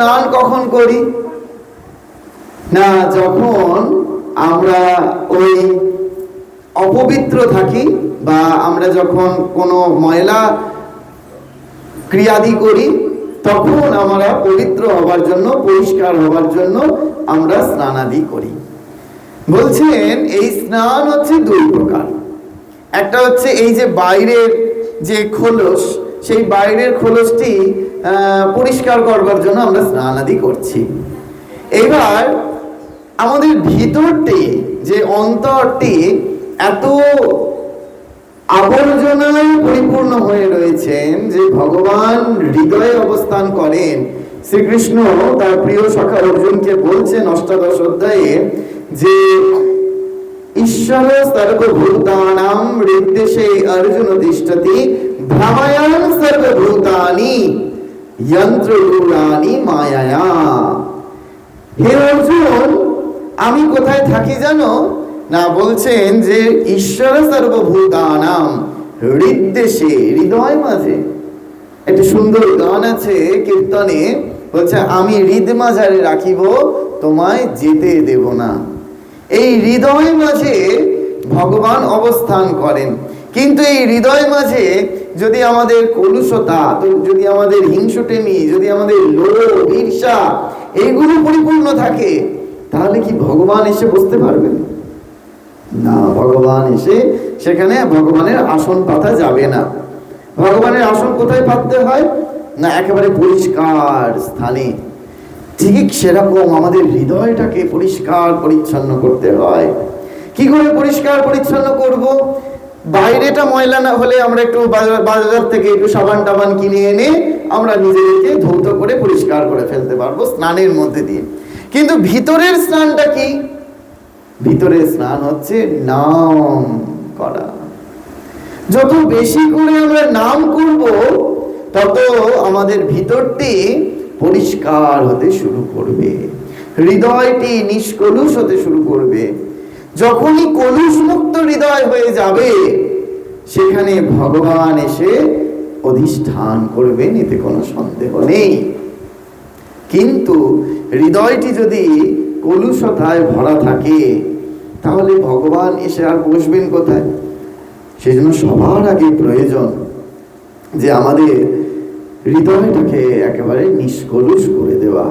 স্নান কখন করি? না, যখন আমরা ওই অপবিত্র থাকি বা আমরা যখন কোনো ময়লা ক্রিয়াদি করি, তখন আমরা পবিত্র হবার জন্য, পরিষ্কার হবার জন্য আমরা স্নানাদি করি। বলছেন, এই স্নান হচ্ছে দুই প্রকার। একটা হচ্ছে এই যে বাইরের যে খোলস, সেই বাইরের খোলসটি পরিষ্কার করবার জন্য আমরা স্নান আদি করছি। এবার আমাদের ভিতরটি, যে অন্তরটি, এত আবর্জনায় পরিপূর্ণ হয়ে রয়েছেন যে ভগবান হৃদয়ে অবস্থান করেন। শ্রীকৃষ্ণ তার প্রিয় সখা অর্জুনকে বলছেন অষ্টাদশ অধ্যায়ে যে, ঈশ্বর সর্বভূতানাম হৃদ্দেশে অর্জুন তিষ্ঠতি ভ্রময়ান সর্বভূতানি। যন্ত্রগুলানি মায়ায়া। হে অর্জুন, আমি কোথায় থাকি জানো? না বলছেন যে ঈশ্বর সর্বভূতানাম, হৃদ্দেশে, হৃদয় মাঝে। একটি সুন্দর গান আছে, কীর্তনে, বলছে, আমি হৃদ মাঝারে রাখিব, তোমায় যেতে দেব না। এই হৃদয় মাঝে ভগবান অবস্থান করেন। কিন্তু এই হৃদয় মাঝে যদি আমাদের কলুষতা যদি আমাদের হিংসুটেমি, যদি আমাদের লোভ, ঈর্ষা এইগুলো পরিপূর্ণ থাকে, তাহলে কি ভগবান এসে বসতে পারবেন? না, ভগবান এসে সেখানে ভগবানের আসন পাতা যাবে না। ভগবানের আসন কোথায় পাততে হয়? না, একেবারে পরিষ্কার স্থানে। ঠিক সেরকম আমাদের হৃদয়টাকে পরিষ্কার পরিচ্ছন্ন করতে হয়। কি করে পরিষ্কার পরিচ্ছন্ন করব? বাইরেটা ময়লা না হলে আমরা একটু বাজার থেকে একটু সাবান টাবান কিনে এনে আমরা নিজেদেরকে ধৌত করে পরিষ্কার করে ফেলতে পারব স্নানের মধ্যে দিয়ে। কিন্তু ভিতরের স্নানটা কি? ভিতরের স্নান হচ্ছে নাম করা। যত বেশি করে আমরা নাম করব, তত আমাদের ভিতরটি পরিষ্কার হতে শুরু করবে। হৃদয়টি নিষ্কলুষ হতে শুরু করবে। যখনই কলুষ মুক্ত হৃদয় হয়ে যাবে, সেখানে ভগবান এসে অধিষ্ঠান করবেন, এতে কোনো সন্দেহ নেই। কিন্তু হৃদয়টি যদি কলুষতায় ভরা থাকে, তাহলে ভগবান এসে আর বসবেন কোথায়? সেই জন্য সবার আগে প্রয়োজন যে আমাদের হৃদয়টাকে একেবারে নিষ্কলুষ করে দেওয়া।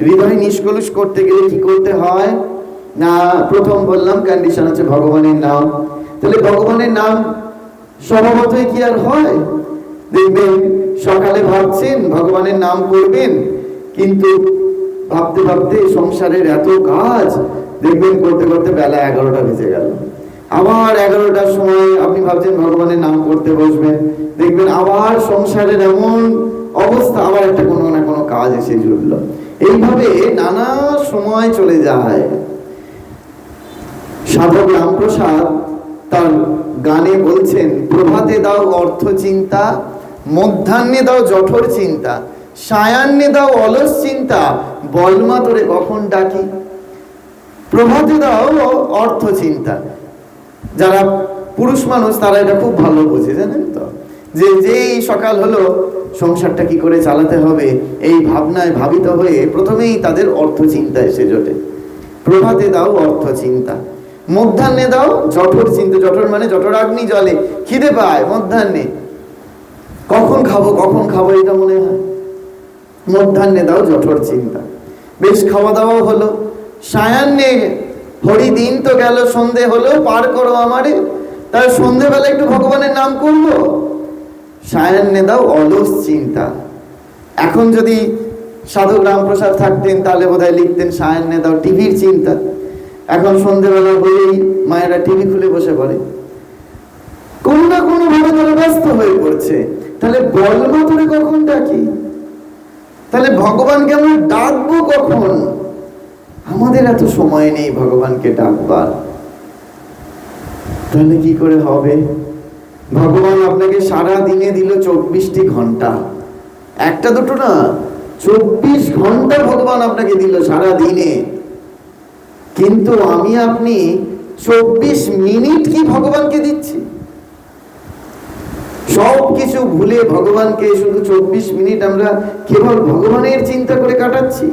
হৃদয় নিষ্কলুষ করতে গেলে কি করতে হয়? না, প্রথম বললাম কন্ডিশন হচ্ছে ভগবানের নাম। তাহলে ভগবানের নাম স্বভাবতই কি আর হয়? দেখবেন, সকালে ভাবছেন, ভগবানের নাম করবেন, কিন্তু ভাবতে ভাবতে সংসারের এত কাজ, দেখবেন করতে করতে বেলা এগারোটা বেজে গেল। আবার এগারোটার সময় আপনি ভাবছেন ভগবানের নাম করতে বসবেন, দেখবেন আবার সংসারের এমন অবস্থা, আবার একটা কোনো না কোনো কাজ এসে জুড়ল এইভাবে নানা সময় চলে যায়। সাধক রামপ্রসাদ তার গানে বলছেন, প্রভাতে দাও অর্থ চিন্তা, মধ্যাহ্নে দাও জঠর চিন্তা সায়ান্নে দাও অলস চিন্তা বলমা তোরে কখন ডাকি? প্রভাতে দাও অর্থ চিন্তা। যারা পুরুষ মানুষ, তারা এটা খুব ভালো বোঝে, জানেন তো? যে যেই সকাল হলো, সংসারটা কি করে চালাতে হবে, এই ভাবনায় ভাবিত হয়ে প্রথমেই তাদের অর্থ চিন্তা এসে জোটে। প্রভাতে দাও অর্থ চিন্তা। মধ্যাহ্নে দাও, জঠর চিন্তা, জঠর মানে জঠরাগ্নি জলে। খিদে পায় মধ্যাহ্নে। কখন খাব কখন খাব এটা মনে হয়? মধ্যাহ্নে দাও জঠর চিন্তা। বেশ খাওয়া দাওয়াও হলো। সায়ান্নে হরি দিন তো গেল, সন্ধে হলো, পার করো আমারে। তার সন্ধেবেলা একটু ভগবানের নাম করব? সায়ান্নে দাও অলস চিন্তা। এখন যদি সাধু রামপ্রসাদ থাকতেন, তাহলে বোধহয় লিখতেন সায়ান্নে দাও টিভির চিন্তা। এখন সন্ধেবেলা হলেই মায়েরা টিভি খুলে বসে পড়ে কোনো না কোনো ভাবে তারা ব্যস্ত হয়ে পড়ছে। তাহলে বলব তোরে কখন ডাকি তাহলে ভগবানকে আমরা ডাকবো কখন? আমাদের এত সময় নেই ভগবানকে ডাকবার। তাহলে কি করে হবে? ভগবান আপনাকে সারা দিনে দিল চব্বিশটি ঘণ্টা। একটা দুটো না, চব্বিশ ঘণ্টা ভগবান আপনাকে দিল সারা দিনে। কিন্তু আমি আপনি চব্বিশ মিনিট কি ভগবানকে দিচ্ছি? সব কিছু ভুলে ভগবানকে শুধু চব্বিশ মিনিট আমরা কেবল ভগবানের চিন্তা করে কাটাচ্ছি।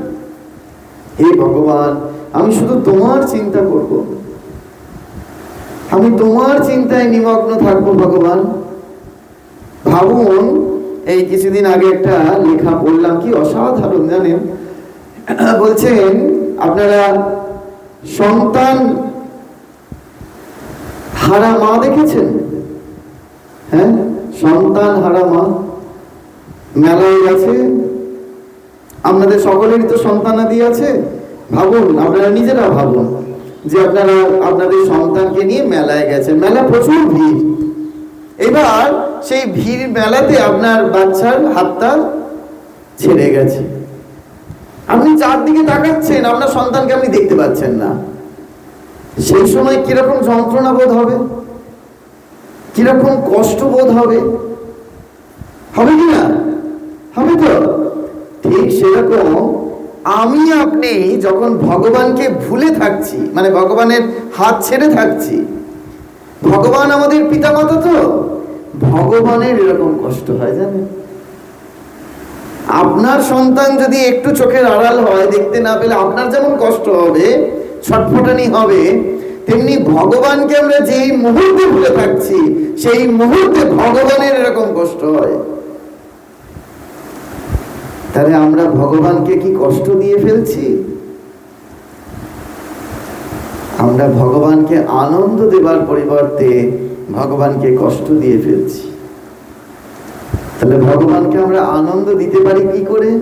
হে ভগবান, আমি শুধু তোমার চিন্তা করব। আমি তোমার চিন্তায় নিমগ্ন থাকব ভগবান। ভাবুন, এই কিছুদিন আগে একটা লেখা পড়লাম কি অসাধারণ জানেন? বলছেন, আপনারা সন্তান হারা মা দেখেছেন? হ্যাঁ? সন্তান হারা মা মেলায় গেছে। আপনাদের সকলেরই তো সন্তানাদি আছে। ভাবুন, আপনারা নিজেরা ভাবুন যে আপনারা, আপনাদের সন্তানকে নিয়ে মেলায় গেছেন। মেলা প্রচুর ভিড়। এবার সেই ভিড় মেলাতে আপনার বাচ্চার হাতটা ছেড়ে গেছে। আপনি চারদিকে তাকাচ্ছেন, আপনার সন্তানকে আপনি দেখতে পাচ্ছেন না। সেই সময় কীরকম যন্ত্রণা বোধ হবে? কীরকম কষ্ট বোধ হবে? হবে কি না? হবে তো। ঠিক সেরকম আমি আপনি যখন ভগবানকে ভুলে থাকছি মানে ভগবানের হাত ছেড়ে থাকছি, ভগবান আমাদের পিতামাতা তো, ভগবানের এরকম কষ্ট হয় জানেন? আপনার সন্তান যদি একটু চোখের আড়াল হয়, দেখতে না পেলে আপনার যেমন কষ্ট হবে, ছটফটানি হবে, তেমনি ভগবানকে আমরা যেই মুহূর্তে ভুলে থাকছি, সেই মুহূর্তে ভগবানের এরকম কষ্ট হয়। তাহলে আমরা ভগবানকে কি কষ্ট দিয়ে ফেলছি? আমরা ভগবানকে আনন্দ দেবার পরিবর্তে ভগবানকে কষ্ট দিয়ে ফেলছি। তাহলে ভগবানকে আমরা আনন্দ দিতে পারি কি করে?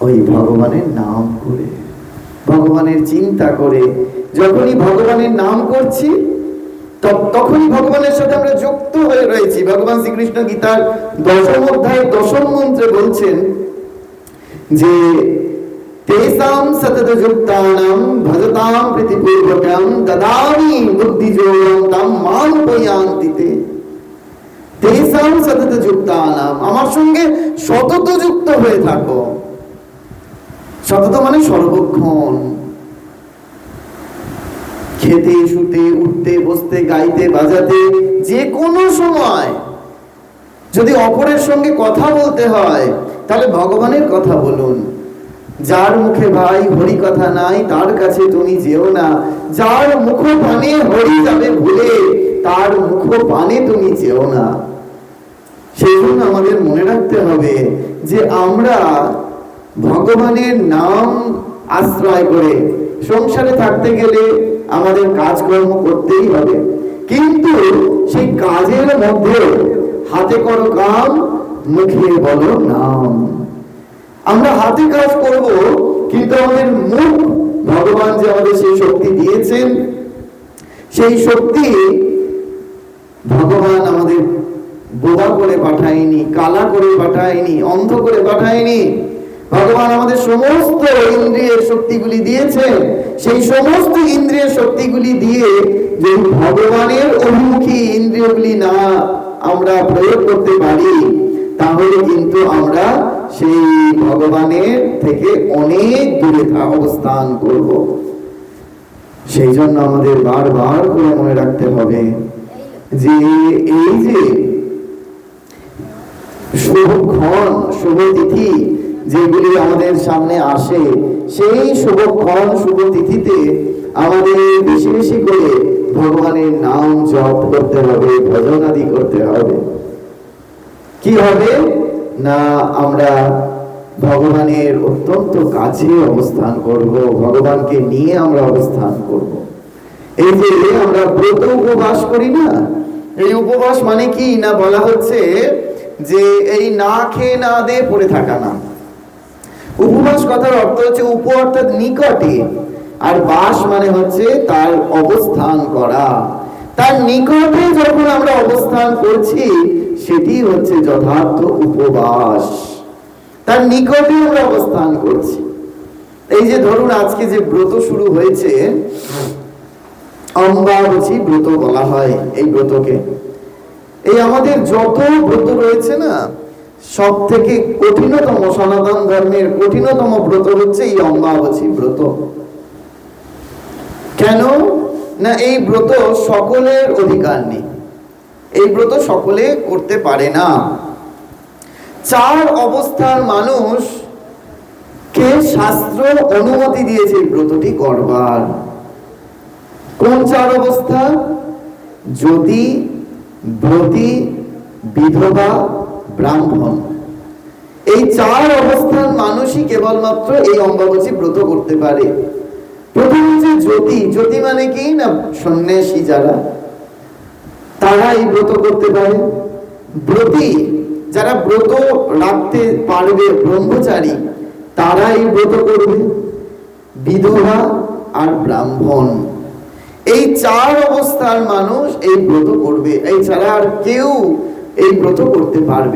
ওই ভগবানের নাম করে, ভগবানের চিন্তা করে। যখনই ভগবানের নাম করছি, তখ- তখনই ভগবানের সাথে আমরা যুক্ত হয়ে রয়েছি। ভগবান শ্রীকৃষ্ণ গীতার দশম অধ্যায় দশম মন্ত্রে বলছেন যে তেসাম সতত যুক্তানাম ভজতাম প্রীতিপূর্বকম দদামি বুদ্ধিযোগম তাম মাম উপয়ান্তি তে তেসাম সতত যুক্তানাম আমার সঙ্গে সতত যুক্ত হয়ে থাকো। সতত মানে সর্বক্ষণ। খেতে, শুতে, উঠতে, বসতে, গাইতে, বাজাতে, যে কোনো সময়। যদি অপরের সঙ্গে কথা বলতে হয়, তাহলে ভগবানের কথা বলুন। যার মুখে ভাই হরি কথা নাই, তার কাছে তুমি যেও না। যার মুখ পানে হরি যাবে ভুলে, তার মুখ পানে তুমি যেও না। সেই জন্য আমাদের মনে রাখতে হবে যে আমরা ভগবানের নাম আশ্রয় করে সংসারে থাকতে গেলে আমাদের কাজকর্ম করতেই হবে। কিন্তু সেই কাজের মধ্যে হাতে করো কাম, মুখে বলো নাম। আমরা হাতে কাজ করব, কিন্তু আমাদের মুখ ভগবান যে আমাদের সেই শক্তি দিয়েছেন, সেই শক্তি ভগবান আমাদের বোবা করে পাঠায়নি, কালা করে পাঠায়নি, অন্ধ করে পাঠায়নি। ভগবান আমাদের সমস্ত ইন্দ্রিয়ের শক্তিগুলি দিয়েছেন সেই সমস্ত ইন্দ্রিয়ের শক্তিগুলি দিয়ে যদি ভগবানের অভিমুখী ইন্দ্রিয়গুলি না আমরা প্রয়োগ করতে পারি, তাহলে কিন্তু আমরা সেই ভগবানের থেকে অনেক দূরে অবস্থান করব। সেই জন্য আমাদের বারবার করে মনে রাখতে হবে যে, এই যে শুভক্ষণ শুভ তিথি যেগুলি আমাদের সামনে আসে, সেই শুভক্ষণ শুভ তিথিতে আমাদের বেশি বেশি করে ভগবানের নাম জপ করতে হবে, ভজন আদি করতে হবে। কি হবে? না, আমরা ভগবানের অত্যন্ত কাছে অবস্থান করব, ভগবানকে নিয়ে আমরা অবস্থান করব। এই যে আমরা ব্রত উপবাস করি না, এই উপবাস মানে কি? না বলা হচ্ছে যে এই না খেয়ে না দিয়ে পড়ে থাকা না। উপবাস কথার অর্থ হচ্ছে উপ অর্থাৎ নিকটে। আর বাস মানে হচ্ছে তার অবস্থান করা। তার নিকটে যখন আমরা অবস্থান করছি, সেটি হচ্ছে যথার্থ উপবাস। তার নিকটে আমরা অবস্থান করছি। এই যে ধরুন আজকে যে ব্রত শুরু হয়েছে, অম্বাবচী ব্রত বলা হয় এই ব্রতকে। এই আমাদের যত ব্রত রয়েছে না সব থেকে কঠিনতম সনাতন ধর্মের কঠিনতম ব্রত হচ্ছে এই অম্বাবচী ব্রত। কেন? না, এই ব্রত সকলের অধিকার নেই। এই ব্রত সকলে করতে পারে না। চার অবস্থার মানুষ যে শাস্ত্র অনুমতি দিয়েছে এই ব্রতটি করবার? কোন চার অবস্থা? যদি ব্রতী, বিধবা, ব্রাহ্মণ। এই চার অবস্থান মানুষই কেবলমাত্র এই অঙ্গবচী ব্রত করতে পারে। প্রথম হচ্ছে জ্যোতি। জ্যোতি মানে কি না সন্ন্যাসী যারা? তারা এই ব্রত করতে পারে। ব্রতী, যারা ব্রত রাখতে পারবে, ব্রহ্মচারী তারা এই ব্রত করবে। বিধবা আর ব্রাহ্মণ। এই চার অবস্থার মানুষ এই ব্রত করবে, এই ছাড়া আর কেউ এই ব্রত করতে পারবে